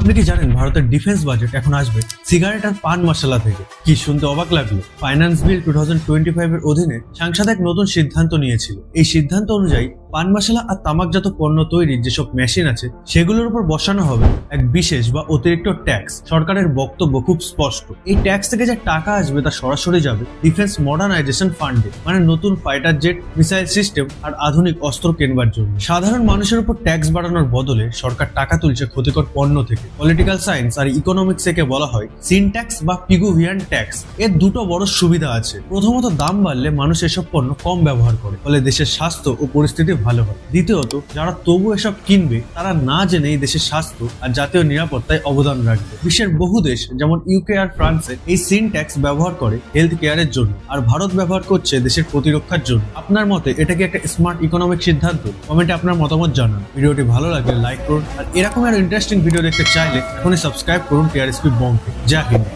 আপনি কি জানেন ভারতের ডিফেন্স বাজেট এখন আসবে সিগারেট আর পান মশলা থেকে? কি শুনতে অবাক লাগল? Finance bill two thousand twenty five এর অধীনে সাংসদ এক নতুন সিদ্ধান্ত নিয়েছিল। এই সিদ্ধান্ত অনুযায়ী পান মশলা আর তামাকজাত পণ্য তৈরির যেসব মেশিন আছে, সেগুলোর উপর বসানো হবে এক বিশেষ বা অতিরিক্ত ট্যাক্স। সরকারের বক্তব্য খুব স্পষ্ট। এই ট্যাক্স থেকে যে টাকা আসবে তা সরাসরি যাবে ডিফেন্স মডার্নাইজেশন ফান্ডে মানে নতুন ফাইটার জেট, মিসাইল সিস্টেম আর আধুনিক অস্ত্র কেনবার জন্য। সাধারণ মানুষের উপর ট্যাক্স বাড়ানোর বদলে সরকার টাকা তুলছে ক্ষতিকর পণ্য থেকে। পলিটিক্যাল সায়েন্স আর ইকোনমিক্স থেকে বলা হয় সিন ট্যাক্স বা পিগুভিয়ান ট্যাক্স। এর দুটো বড় সুবিধা আছে। প্রথমত, দাম বাড়লে মানুষ এসব পণ্য কম ব্যবহার করে, ফলে দেশের স্বাস্থ্য ও পরিস্থিতি ভালো হয়। দ্বিতীয়ত, যারা তবু এসব কিনবে, তারা না জেনেই দেশের স্বাস্থ্য আর জাতীয় নিরাপত্তায় অবদান রাখবে। বিশ্বের বহু দেশ, যেমন ইউকে আর ফ্রান্সে এই সিন ট্যাক্স ব্যবহার করে হেলথ কেয়ারের জন্য, আর ভারত ব্যবহার করছে দেশের প্রতিরক্ষার জন্য। আপনার মতে, এটা কি একটা স্মার্ট ইকোনমিক সিদ্ধান্ত? কমেন্টে আপনার মতামত জানান। ভিডিওটি ভালো লাগলে লাইক করুন, আর এরকম আরও ইন্টারেস্টিং ভিডিও দেখতে চাইলে এখনই সাবস্ক্রাইব করুন টিআরএসপি বঙ্কে জয় হিন্দ।